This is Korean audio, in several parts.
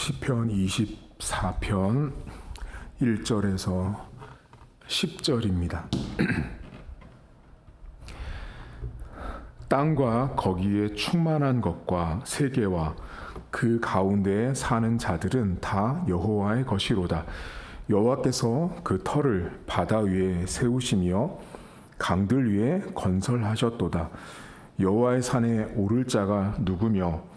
시편 24편 1절에서 10절입니다. 땅과 거기에 충만한 것과 세계와 그 가운데에 사는 자들은 다 여호와의 것이로다. 여호와께서 그 터를 바다 위에 세우시며 강들 위에 건설하셨도다. 여호와의 산에 오를 자가 누구며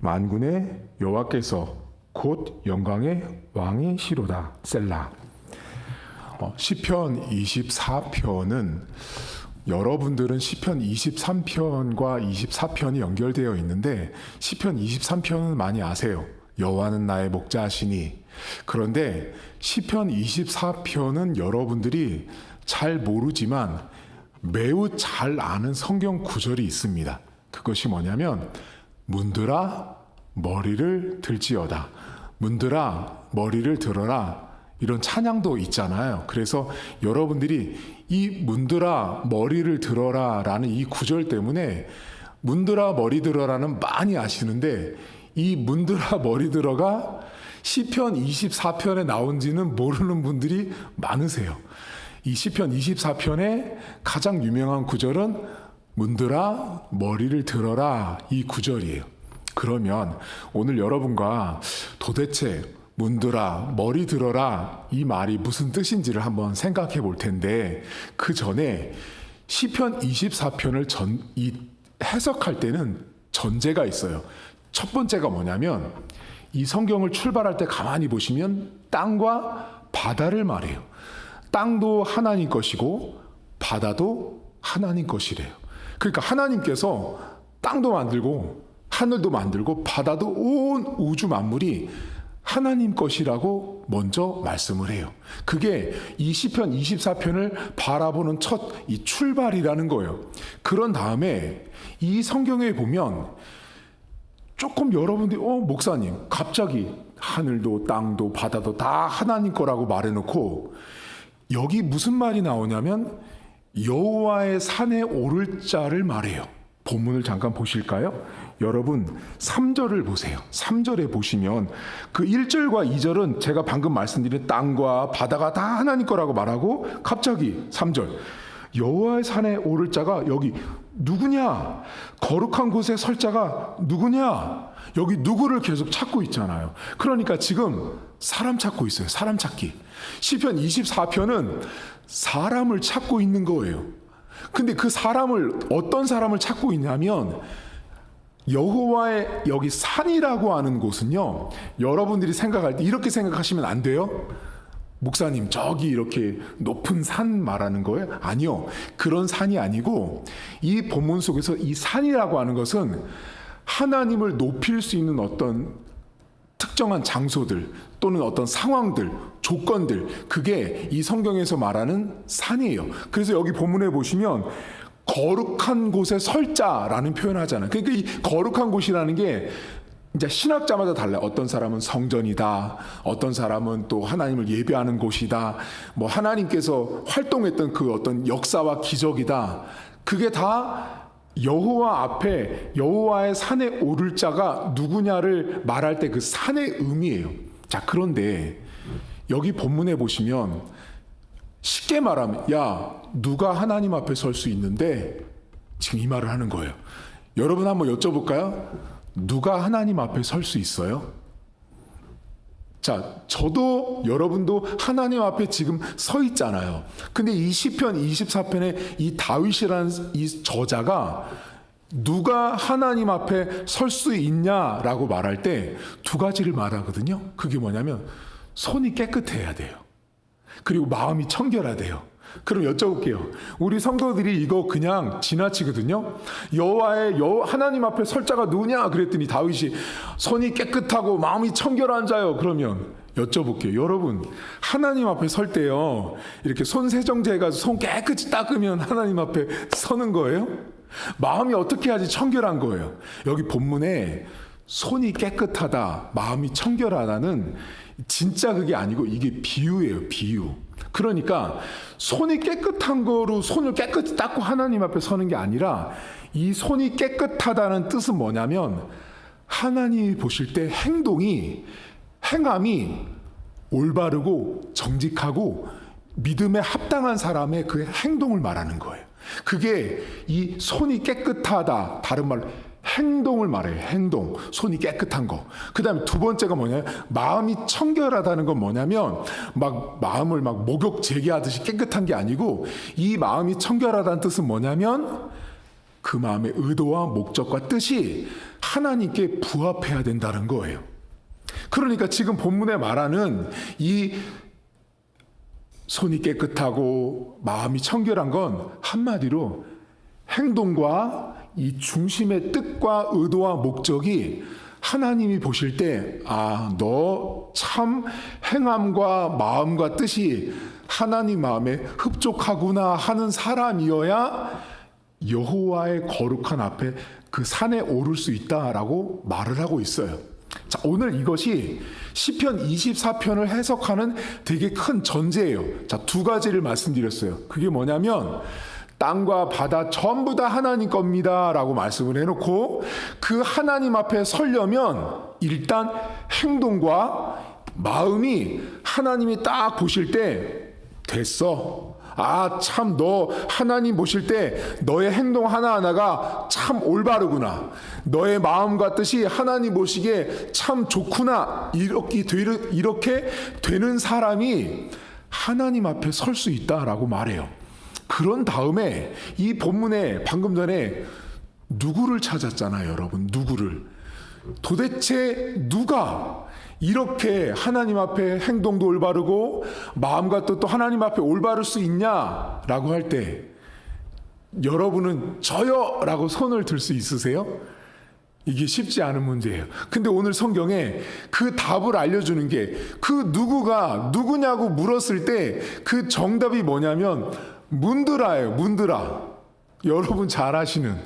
만군의 여호와께서 곧 영광의 왕이시로다. 셀라. 어, 시편 24편은 여러분들은 시편 23편과 24편이 연결되어 있는데 시편 23편은 많이 아세요. 여호와는 나의 목자시니. 그런데 시편 24편은 여러분들이 잘 모르지만 매우 잘 아는 성경 구절이 있습니다. 그것이 뭐냐면 문들아 머리를 들지어다. 문들아 머리를 들어라. 이런 찬양도 있잖아요. 그래서 여러분들이 이 문들아 머리를 들어라 라는 이 구절 때문에 문들아 머리 들어라는 많이 아시는데 이 문들아 머리 들어가 시편 24편에 나온지는 모르는 분들이 많으세요. 이 시편 24편의 가장 유명한 구절은 문들아 머리를 들어라 이 구절이에요. 그러면 오늘 여러분과 도대체 문들아 머리 들어라 이 말이 무슨 뜻인지를 한번 생각해 볼 텐데 그 전에 시편 24편을 전 이 해석할 때는 전제가 있어요. 첫 번째가 뭐냐면 이 성경을 출발할 때 가만히 보시면 땅과 바다를 말해요. 땅도 하나님 것이고 바다도 하나님 것이래요. 그러니까 하나님께서 땅도 만들고 하늘도 만들고 바다도 온 우주 만물이 하나님 것이라고 먼저 말씀을 해요. 그게 이 시편 24편을 바라보는 첫 이 출발이라는 거예요. 그런 다음에 이 성경에 보면 조금 여러분들이 어 목사님 갑자기 하늘도 땅도 바다도 다 하나님 거라고 말해놓고 여기 무슨 말이 나오냐면 여호와의 산에 오를 자를 말해요. 본문을 잠깐 보실까요? 여러분 3절을 보세요. 3절에 보시면 그 1절과 2절은 제가 방금 말씀드린 땅과 바다가 다 하나님 거라고 말하고 갑자기 3절 여호와의 산에 오를 자가 여기 누구냐? 거룩한 곳에 설 자가 누구냐? 여기 누구를 계속 찾고 있잖아요. 그러니까 지금 사람 찾고 있어요. 사람 찾기. 시편 24편은 사람을 찾고 있는 거예요. 근데 그 사람을 어떤 사람을 찾고 있냐면 여호와의 여기 산이라고 하는 곳은요. 여러분들이 생각할 때 이렇게 생각하시면 안 돼요. 목사님 저기 이렇게 높은 산 말하는 거예요? 아니요. 그런 산이 아니고 이 본문 속에서 이 산이라고 하는 것은 하나님을 높일 수 있는 어떤 특정한 장소들 또는 어떤 상황들, 조건들 그게 이 성경에서 말하는 산이에요. 그래서 여기 본문에 보시면 거룩한 곳에 설자라는 표현을 하잖아요. 그러니까 이 거룩한 곳이라는 게 이제 신학자마다 달라요. 어떤 사람은 성전이다. 어떤 사람은 또 하나님을 예배하는 곳이다. 뭐 하나님께서 활동했던 그 어떤 역사와 기적이다. 그게 다 여호와 앞에 여호와의 산에 오를 자가 누구냐를 말할 때 그 산의 의미예요. 자, 그런데 여기 본문에 보시면 쉽게 말하면 야, 누가 하나님 앞에 설 수 있는데 지금 이 말을 하는 거예요. 여러분 한번 여쭤볼까요? 누가 하나님 앞에 설 수 있어요? 자, 저도 여러분도 하나님 앞에 지금 서 있잖아요. 근데 이 시편 24편에 이 다윗이라는 이 저자가 누가 하나님 앞에 설 수 있냐라고 말할 때 두 가지를 말하거든요. 그게 뭐냐면 손이 깨끗해야 돼요. 그리고 마음이 청결해야 돼요. 그럼 여쭤볼게요. 우리 성도들이 이거 그냥 지나치거든요. 여호와의 여 하나님 앞에 설 자가 누구냐 그랬더니 다윗이 손이 깨끗하고 마음이 청결한 자요. 그러면 여쭤볼게요. 여러분 하나님 앞에 설 때요 이렇게 손 세정제 해가지고 손 깨끗이 닦으면 하나님 앞에 서는 거예요? 마음이 어떻게 하지 청결한 거예요. 여기 본문에 손이 깨끗하다, 마음이 청결하다는 진짜 그게 아니고 이게 비유예요, 비유. 그러니까 손이 깨끗한 거로 손을 깨끗이 닦고 하나님 앞에 서는 게 아니라 이 손이 깨끗하다는 뜻은 뭐냐면 하나님이 보실 때 행동이 행함이 올바르고 정직하고 믿음에 합당한 사람의 그 행동을 말하는 거예요. 그게 이 손이 깨끗하다 다른 말로 행동을 말해요. 행동. 손이 깨끗한 거. 그 다음에 두 번째가 뭐냐면, 마음이 청결하다는 건 뭐냐면, 막 마음을 막 목욕 재개하듯이 깨끗한 게 아니고, 이 마음이 청결하다는 뜻은 뭐냐면, 그 마음의 의도와 목적과 뜻이 하나님께 부합해야 된다는 거예요. 그러니까 지금 본문에 말하는 이 손이 깨끗하고 마음이 청결한 건 한마디로 행동과 이 중심의 뜻과 의도와 목적이 하나님이 보실 때, 아, 너 참 행함과 마음과 뜻이 하나님 마음에 흡족하구나 하는 사람이어야 여호와의 거룩한 앞에 그 산에 오를 수 있다라고 말을 하고 있어요. 자, 오늘 이것이 시편 24편을 해석하는 되게 큰 전제예요. 자, 두 가지를 말씀드렸어요. 그게 뭐냐면 땅과 바다 전부 다 하나님 겁니다 라고 말씀을 해놓고 그 하나님 앞에 서려면 일단 행동과 마음이 하나님이 딱 보실 때 됐어. 아, 참, 너, 하나님 보실 때 너의 행동 하나하나가 참 올바르구나. 너의 마음과 뜻이 하나님 보시기에 참 좋구나. 이렇게, 되- 이렇게 되는 사람이 하나님 앞에 설 수 있다라고 말해요. 그런 다음에 이 본문에 방금 전에 누구를 찾았잖아요, 여러분. 누구를. 도대체 누가 이렇게 하나님 앞에 행동도 올바르고 마음과 뜻도 하나님 앞에 올바를 수 있냐라고 할 때 여러분은 저요라고 손을 들 수 있으세요? 이게 쉽지 않은 문제예요. 근데 오늘 성경에 그 답을 알려주는 게 그 누구가 누구냐고 물었을 때 그 정답이 뭐냐면 문드라예요. 문드라. 여러분 잘 아시는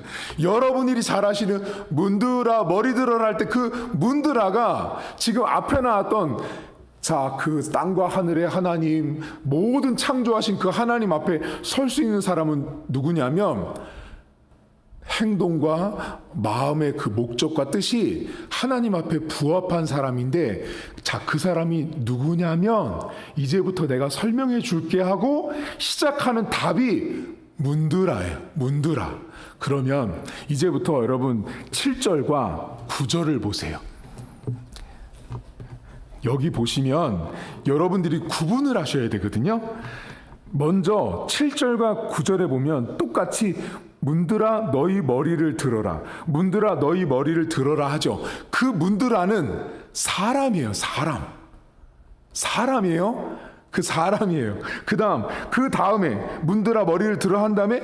여러분들이 잘 아시는 문드라 머리 들어라 할 때 그 문드라가 지금 앞에 나왔던 자 그 땅과 하늘의 하나님 모든 창조하신 그 하나님 앞에 설 수 있는 사람은 누구냐면 행동과 마음의 그 목적과 뜻이 하나님 앞에 부합한 사람인데 자 그 사람이 누구냐면 이제부터 내가 설명해 줄게 하고 시작하는 답이 문드라예요. 문드라. 그러면 이제부터 여러분 7절과 9절을 보세요. 여기 보시면 여러분들이 구분을 하셔야 되거든요. 먼저 7절과 9절에 보면 똑같이 문드라 너희 머리를 들어라. 문드라 너희 머리를 들어라 하죠. 그 문드라는 사람이에요. 사람. 사람이에요. 그 사람이에요. 그 다음, 그 다음에 문드라 머리를 들어 한 다음에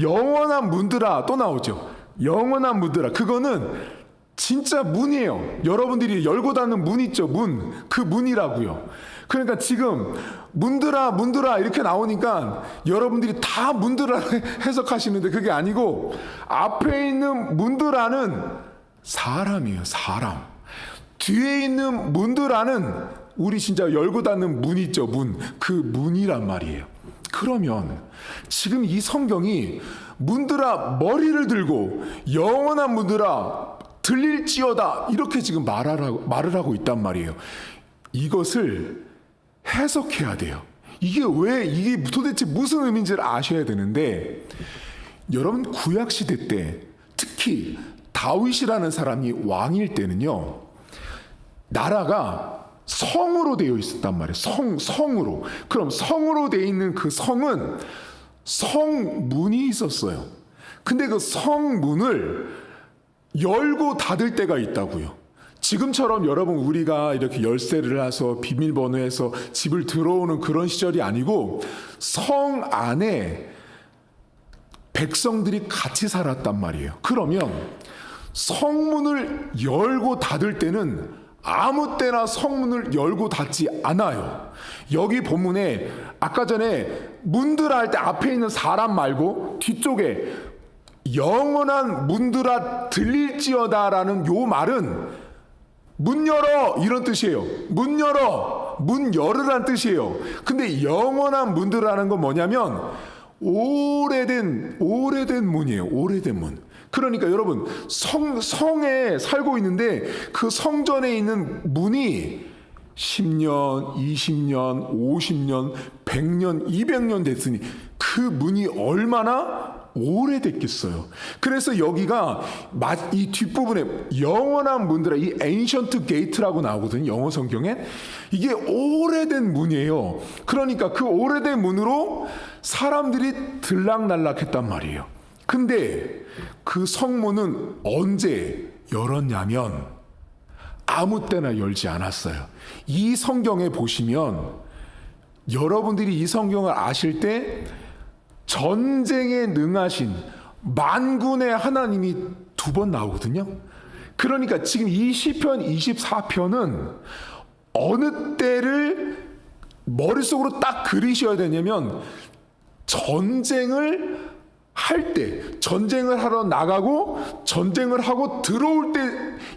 영원한 문드라 또 나오죠. 영원한 문드라. 그거는 진짜 문이에요. 여러분들이 열고 닫는 문 있죠. 문. 그 문이라고요. 그러니까 지금 문드라 문드라 이렇게 나오니까 여러분들이 다 문드라를 해석하시는데 그게 아니고 앞에 있는 문드라는 사람이에요. 사람. 뒤에 있는 문드라는 우리 진짜 열고 닫는 문 있죠. 문. 그 문이란 말이에요. 그러면 지금 이 성경이 문드라 머리를 들고 영원한 문드라 들릴지어다 이렇게 지금 말하라고, 말을 하고 있단 말이에요. 이것을 해석해야 돼요. 이게 왜 이게 도대체 무슨 의미인지를 아셔야 되는데 여러분 구약 시대 때 특히 다윗이라는 사람이 왕일 때는요 나라가 성으로 되어 있었단 말이에요. 성 성으로. 그럼 성으로 되어 있는 그 성은 성문이 있었어요. 근데 그 성문을 열고 닫을 때가 있다고요. 지금처럼 여러분 우리가 이렇게 열쇠를 해서 비밀번호에서 집을 들어오는 그런 시절이 아니고 성 안에 백성들이 같이 살았단 말이에요. 그러면 성문을 열고 닫을 때는 아무 때나 성문을 열고 닫지 않아요. 여기 본문에 아까 전에 문드라 할 때 앞에 있는 사람 말고 뒤쪽에 영원한 문드라 들릴지어다라는 요 말은 문 열어 이런 뜻이에요. 문 열어 문 열으란 뜻이에요. 근데 영원한 문드라는 건 뭐냐면 오래된 오래된 문이에요. 오래된 문. 그러니까 여러분 성 성에 살고 있는데 그 성전에 있는 문이 10년, 20년, 50년, 100년, 200년 됐으니 그 문이 얼마나 오래됐겠어요. 그래서 여기가 마- 이 뒷부분에 영원한 문들아 이 ancient gate라고 나오거든요. 영어 성경에 이게 오래된 문이에요. 그러니까 그 오래된 문으로 사람들이 들락날락했단 말이에요. 근데 그 성문은 언제 열었냐면 아무 때나 열지 않았어요. 이 성경에 보시면 여러분들이 이 성경을 아실 때 전쟁에 능하신 만군의 하나님이 두 번 나오거든요. 그러니까 지금 이 시편 24편은 어느 때를 머릿속으로 딱 그리셔야 되냐면 전쟁을 할 때, 전쟁을 하러 나가고 전쟁을 하고 들어올 때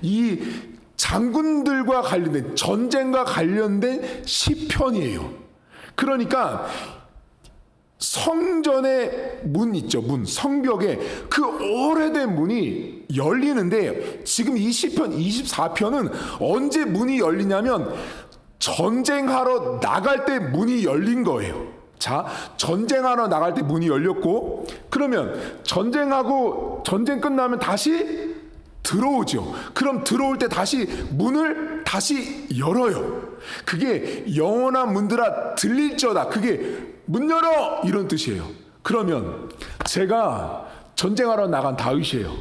이 장군들과 관련된 전쟁과 관련된 시편이에요. 그러니까 성전의 문 있죠, 문, 성벽에 그 오래된 문이 열리는데 지금 이 시편 24편은 언제 문이 열리냐면 전쟁하러 나갈 때 문이 열린 거예요. 자, 전쟁하러 나갈 때 문이 열렸고 그러면 전쟁하고 전쟁 끝나면 다시 들어오죠. 그럼 들어올 때 다시 문을 다시 열어요. 그게 영원한 문들아 들릴지어다. 그게 문 열어 이런 뜻이에요. 그러면 제가 전쟁하러 나간 다윗이에요.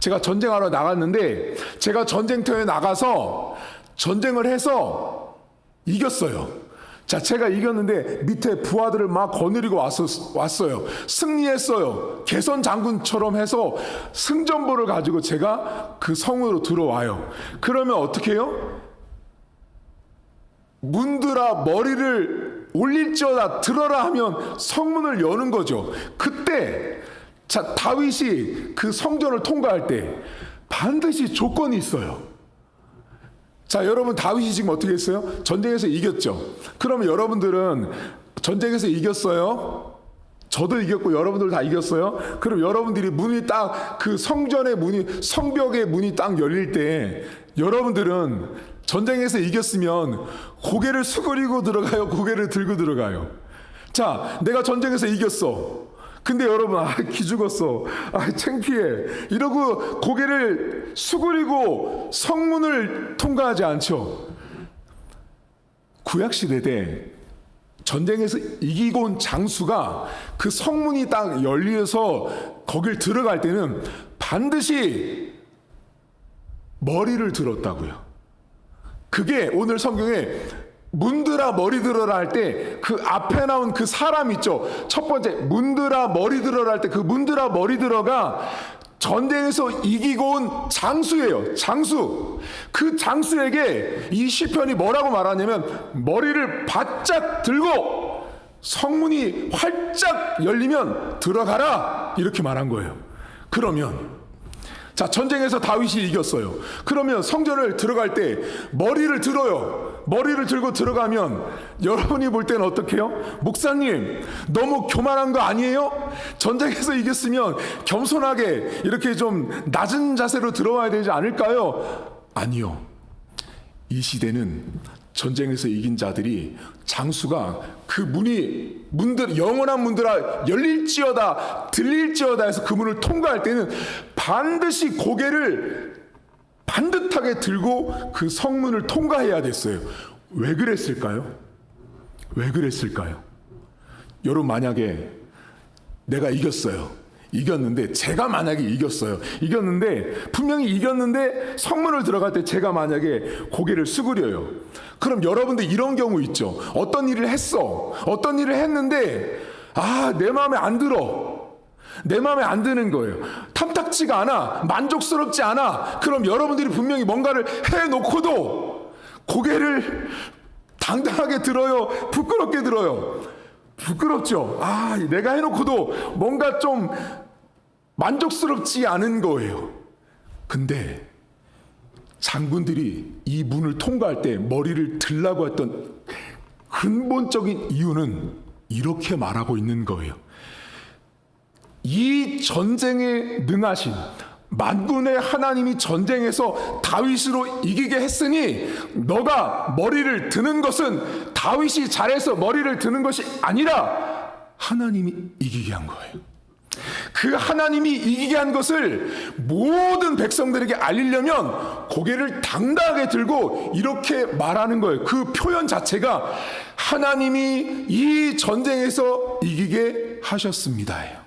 제가 전쟁하러 나갔는데 제가 전쟁터에 나가서 전쟁을 해서 이겼어요. 자, 제가 이겼는데 밑에 부하들을 막 거느리고 왔어요. 승리했어요. 개선 장군처럼 해서 승전보를 가지고 제가 그 성으로 들어와요. 그러면 어떻게 해요? 문드라 머리를 올릴지어다 들어라 하면 성문을 여는 거죠. 그때 자 다윗이 그 성전을 통과할 때 반드시 조건이 있어요. 자, 여러분 다윗이 지금 어떻게 했어요? 전쟁에서 이겼죠. 그러면 여러분들은 전쟁에서 이겼어요. 저도 이겼고 여러분들 다 이겼어요. 그럼 여러분들이 문이 딱 그 성전의 문이 성벽의 문이 딱 열릴 때 여러분들은 전쟁에서 이겼으면 고개를 수그리고 들어가요. 고개를 들고 들어가요. 자, 내가 전쟁에서 이겼어. 근데 여러분, 아, 기 죽었어. 아, 창피해. 이러고 고개를 수그리고 성문을 통과하지 않죠. 구약시대 때 전쟁에서 이기고 온 장수가 그 성문이 딱 열려서 거길 들어갈 때는 반드시 머리를 들었다고요. 그게 오늘 성경에 문드라 머리 들어라 할 때 그 앞에 나온 그 사람 있죠. 첫 번째 문드라 머리 들어라 할 때 그 문드라 머리 들어가 전쟁에서 이기고 온 장수예요. 장수. 그 장수에게 이 시편이 뭐라고 말하냐면 머리를 바짝 들고 성문이 활짝 열리면 들어가라 이렇게 말한 거예요. 그러면 자, 전쟁에서 다윗이 이겼어요. 그러면 성전을 들어갈 때 머리를 들어요. 머리를 들고 들어가면 여러분이 볼 때는 어떻게 해요? 목사님, 너무 교만한 거 아니에요? 전쟁에서 이겼으면 겸손하게 이렇게 좀 낮은 자세로 들어와야 되지 않을까요? 아니요. 이 시대는 전쟁에서 이긴 자들이 장수가 그 문이 문들 영원한 문들아 열릴지어다 들릴지어다 해서 그 문을 통과할 때는 반드시 고개를 반듯하게 들고 그 성문을 통과해야 됐어요. 왜 그랬을까요? 왜 그랬을까요? 여러분 만약에 내가 이겼어요. 이겼는데 제가 만약에 이겼어요. 이겼는데 분명히 이겼는데 성문을 들어갈 때 제가 만약에 고개를 수그려요. 그럼 여러분들 이런 경우 있죠. 어떤 일을 했어. 어떤 일을 했는데 아, 내 마음에 안 들어. 내 마음에 안 드는 거예요. 탐탁지가 않아. 만족스럽지 않아. 그럼 여러분들이 분명히 뭔가를 해 놓고도 고개를 당당하게 들어요. 부끄럽게 들어요. 부끄럽죠. 아, 내가 해놓고도 뭔가 좀 만족스럽지 않은 거예요. 근데 장군들이 이 문을 통과할 때 머리를 들라고 했던 근본적인 이유는 이렇게 말하고 있는 거예요. 이 전쟁에 능하신 만군의 하나님이 전쟁에서 다윗으로 이기게 했으니 너가 머리를 드는 것은 다윗이 잘해서 머리를 드는 것이 아니라 하나님이 이기게 한 거예요. 그 하나님이 이기게 한 것을 모든 백성들에게 알리려면 고개를 당당하게 들고 이렇게 말하는 거예요. 그 표현 자체가 하나님이 이 전쟁에서 이기게 하셨습니다예요.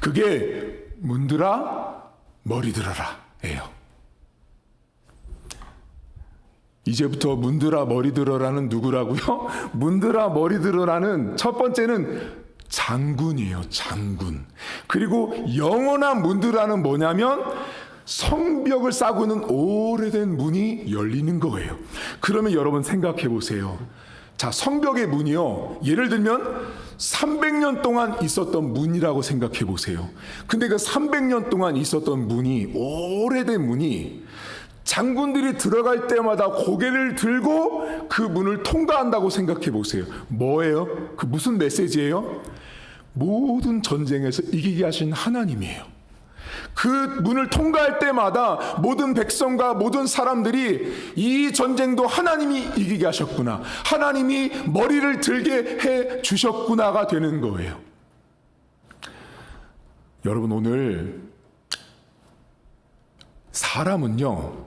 그게 문드라 머리 들어라 예요. 이제부터 문드라 머리 들어라는 누구라고요? 문드라 머리 들어라는 첫 번째는 장군이에요, 장군. 그리고 영원한 문드라는 뭐냐면 성벽을 싸고는 오래된 문이 열리는 거예요. 그러면 여러분 생각해 보세요. 자, 성벽의 문이요. 예를 들면 300년 동안 있었던 문이라고 생각해 보세요. 근데 그 300년 동안 있었던 문이 오래된 문이 장군들이 들어갈 때마다 고개를 들고 그 문을 통과한다고 생각해 보세요. 뭐예요? 그 무슨 메시지예요? 모든 전쟁에서 이기게 하신 하나님이에요. 그 문을 통과할 때마다 모든 백성과 모든 사람들이 이 전쟁도 하나님이 이기게 하셨구나. 하나님이 머리를 들게 해 주셨구나가 되는 거예요. 여러분 오늘 사람은요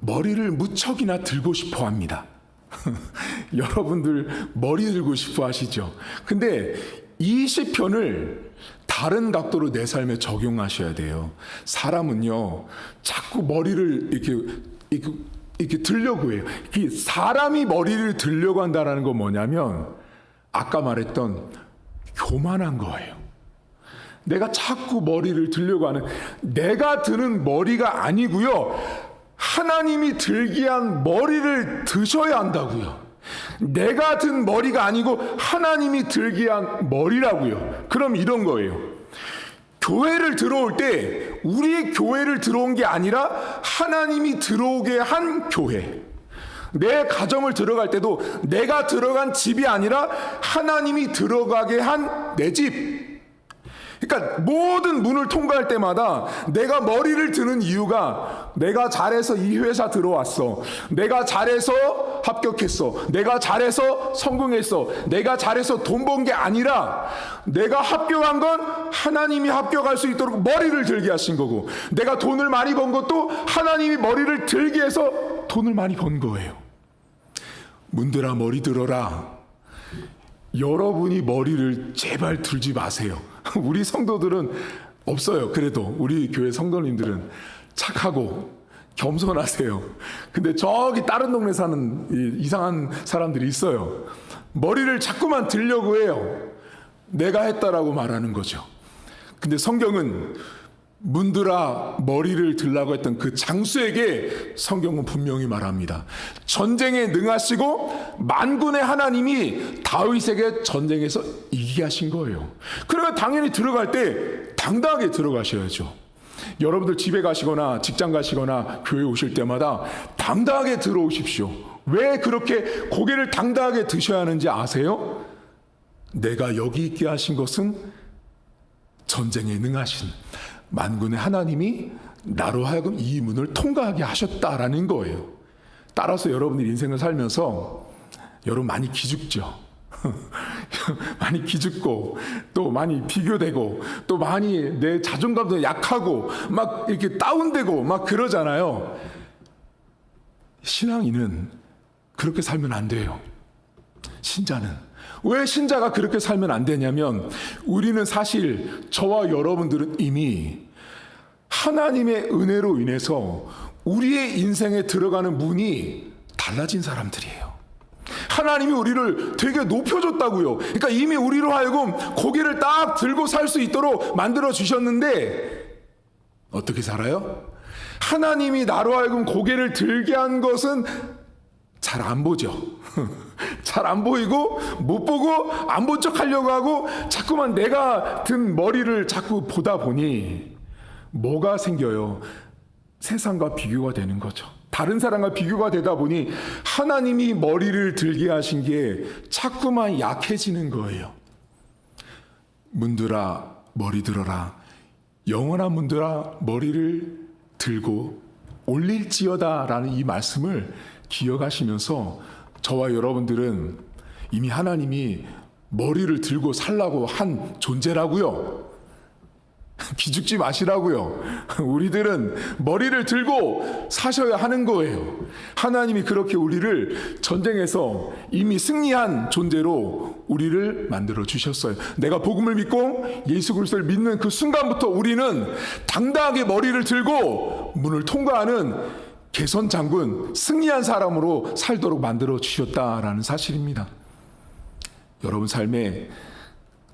머리를 무척이나 들고 싶어 합니다. 여러분들 머리 들고 싶어 하시죠. 근데 이 시편을 다른 각도로 내 삶에 적용하셔야 돼요. 사람은요, 자꾸 머리를 이렇게, 이렇게, 이렇게 들려고 해요. 이 사람이 머리를 들려고 한다는 건 뭐냐면, 아까 말했던 교만한 거예요. 내가 자꾸 머리를 들려고 하는, 내가 드는 머리가 아니고요. 하나님이 들게 한 머리를 드셔야 한다고요. 내가 든 머리가 아니고 하나님이 들게 한 머리라고요. 그럼 이런 거예요. 교회를 들어올 때 우리 교회를 들어온 게 아니라 하나님이 들어오게 한 교회. 내 가정을 들어갈 때도 내가 들어간 집이 아니라 하나님이 들어가게 한 내 집. 그러니까 모든 문을 통과할 때마다 내가 머리를 드는 이유가 내가 잘해서 이 회사 들어왔어. 내가 잘해서 합격했어. 내가 잘해서 성공했어. 내가 잘해서 돈 번 게 아니라 내가 합격한 건 하나님이 합격할 수 있도록 머리를 들게 하신 거고 내가 돈을 많이 번 것도 하나님이 머리를 들게 해서 돈을 많이 번 거예요. 문들아 머리 들어라. 여러분이 머리를 제발 들지 마세요. 우리 성도들은 없어요. 그래도 우리 교회 성도님들은 착하고 겸손하세요. 근데 저기 다른 동네 사는 이 이상한 사람들이 있어요. 머리를 자꾸만 들려고 해요. 내가 했다라고 말하는 거죠. 근데 성경은 문드라 머리를 들라고 했던 그 장수에게 성경은 분명히 말합니다. 전쟁에 능하시고 만군의 하나님이 다윗에게 전쟁에서 이기게 하신 거예요. 그러면 당연히 들어갈 때 당당하게 들어가셔야죠. 여러분들 집에 가시거나 직장 가시거나 교회 오실 때마다 당당하게 들어오십시오. 왜 그렇게 고개를 당당하게 드셔야 하는지 아세요? 내가 여기 있게 하신 것은 전쟁에 능하신 만군의 하나님이 나로 하여금 이 문을 통과하게 하셨다라는 거예요. 따라서 여러분들 인생을 살면서 여러분 많이 기죽죠. 많이 기죽고 또 많이 비교되고 또 많이 내 자존감도 약하고 막 이렇게 다운되고 막 그러잖아요. 신앙인은 그렇게 살면 안 돼요. 신자는 왜 신자가 그렇게 살면 안 되냐면 우리는 사실 저와 여러분들은 이미 하나님의 은혜로 인해서 우리의 인생에 들어가는 문이 달라진 사람들이에요. 하나님이 우리를 되게 높여줬다고요. 그러니까 이미 우리로 하여금 고개를 딱 들고 살 수 있도록 만들어 주셨는데 어떻게 살아요? 하나님이 나로 하여금 고개를 들게 한 것은 잘 안 보죠. 잘 안 보이고 못 보고 안 본 척 하려고 하고 자꾸만 내가 든 머리를 자꾸 보다 보니 뭐가 생겨요? 세상과 비교가 되는 거죠. 다른 사람과 비교가 되다 보니 하나님이 머리를 들게 하신 게 자꾸만 약해지는 거예요. 문들아 머리 들어라. 영원한 문들아 머리를 들고 올릴지어다라는 이 말씀을 기억하시면서 저와 여러분들은 이미 하나님이 머리를 들고 살라고 한 존재라고요. 기죽지 마시라고요. 우리들은 머리를 들고 사셔야 하는 거예요. 하나님이 그렇게 우리를 전쟁에서 이미 승리한 존재로 우리를 만들어 주셨어요. 내가 복음을 믿고 예수 그리스도를 믿는 그 순간부터 우리는 당당하게 머리를 들고 문을 통과하는 개선 장군, 승리한 사람으로 살도록 만들어 주셨다라는 사실입니다. 여러분 삶에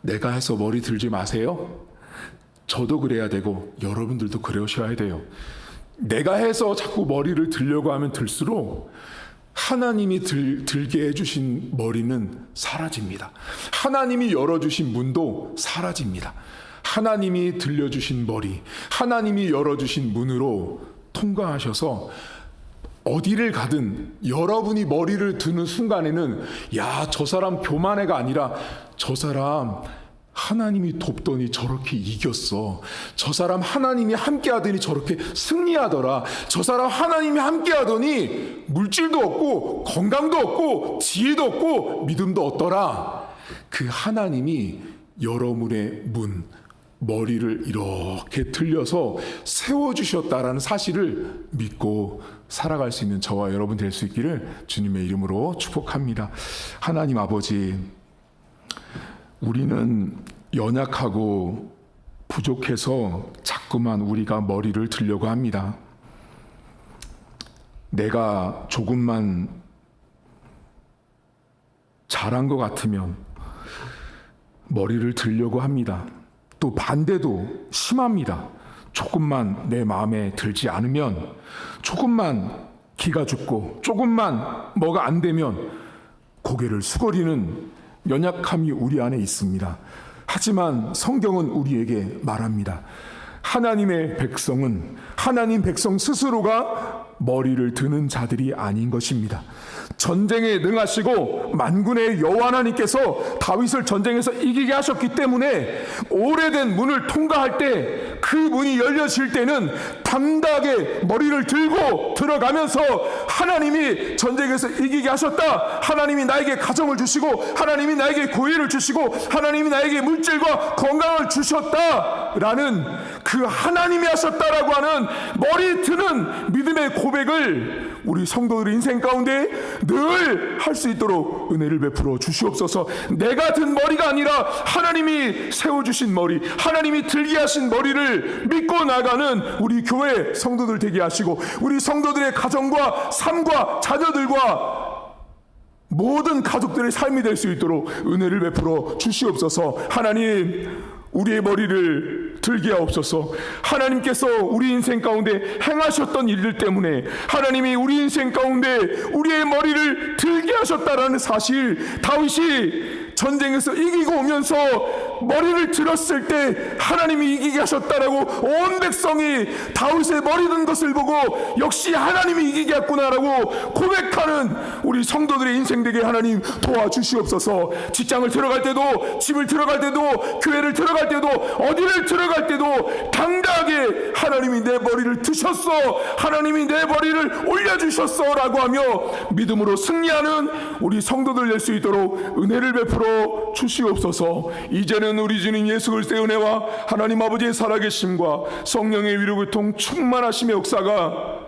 내가 해서 머리 들지 마세요. 저도 그래야 되고 여러분들도 그러셔야 돼요. 내가 해서 자꾸 머리를 들려고 하면 들수록 하나님이 들, 들게 해주신 머리는 사라집니다. 하나님이 열어주신 문도 사라집니다. 하나님이 들려주신 머리, 하나님이 열어주신 문으로 통과하셔서 어디를 가든 여러분이 머리를 드는 순간에는 야, 저 사람 교만해가 아니라 저 사람 하나님이 돕더니 저렇게 이겼어. 저 사람 하나님이 함께 하더니 저렇게 승리하더라. 저 사람 하나님이 함께 하더니 물질도 없고 건강도 없고 지혜도 없고 믿음도 없더라. 그 하나님이 여러분의 문, 머리를 이렇게 들려서 세워주셨다라는 사실을 믿고 살아갈 수 있는 저와 여러분 될 수 있기를 주님의 이름으로 축복합니다. 하나님 아버지, 우리는 연약하고 부족해서 자꾸만 우리가 머리를 들려고 합니다. 내가 조금만 잘한 것 같으면 머리를 들려고 합니다. 또 반대도 심합니다. 조금만 내 마음에 들지 않으면 조금만 기가 죽고 조금만 뭐가 안 되면 고개를 수그리는 연약함이 우리 안에 있습니다. 하지만 성경은 우리에게 말합니다. 하나님의 백성은 하나님 백성 스스로가 머리를 드는 자들이 아닌 것입니다. 전쟁에 능하시고 만군의 여호와 하나님께서 다윗을 전쟁에서 이기게 하셨기 때문에 오래된 문을 통과할 때 그 문이 열려질 때는 당당하게 머리를 들고 들어가면서 하나님이 전쟁에서 이기게 하셨다. 하나님이 나에게 가정을 주시고 하나님이 나에게 고의를 주시고 하나님이 나에게 물질과 건강을 주셨다라는 그 하나님이 하셨다라고 하는 머리 드는 믿음의 고백을 우리 성도들 인생 가운데 늘 할 수 있도록 은혜를 베풀어 주시옵소서. 내가 든 머리가 아니라 하나님이 세워 주신 머리, 하나님이 들게 하신 머리를 믿고 나가는 우리 교회 성도들 되게 하시고 우리 성도들의 가정과 삶과 자녀들과 모든 가족들의 삶이 될 수 있도록 은혜를 베풀어 주시옵소서. 하나님, 우리의 머리를 들게 하옵소서. 하나님께서 우리 인생 가운데 행하셨던 일들 때문에 하나님이 우리 인생 가운데 우리의 머리를 들게 하셨다라는 사실 다윗이 전쟁에서 이기고 오면서 머리를 들었을 때 하나님이 이기게 하셨다라고 온 백성이 다윗의 머리 든 것을 보고 역시 하나님이 이기게 했구나라고 고백하는 우리 성도들의 인생 되게 하나님 도와주시옵소서. 직장을 들어갈 때도 집을 들어갈 때도 교회를 들어갈 때도 어디를 들어갈 때도 당당하게 하나님이 내 머리를 드셨어. 하나님이 내 머리를 올려 주셨어 라고 하며 믿음으로 승리하는 우리 성도들 될 수 있도록 은혜를 베풀어 주시옵소서. 이제는 우리 주님 예수 그리스도의 은혜와 하나님 아버지의 살아계심과 성령의 위로 교통 충만하심의 역사가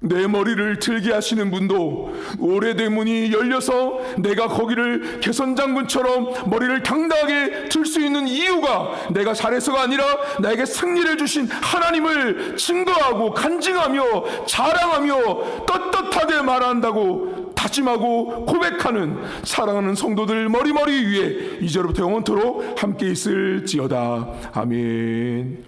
내 머리를 들게 하시는 분도 오래된 문이 열려서 내가 거기를 개선 장군처럼 머리를 당당하게 들 수 있는 이유가 내가 잘해서가 아니라 나에게 승리를 주신 하나님을 증거하고 간증하며 자랑하며 떳떳하게 말한다고 다짐하고 고백하는 사랑하는 성도들 머리머리 위에 이제로부터 영원토록 함께 있을지어다 아멘.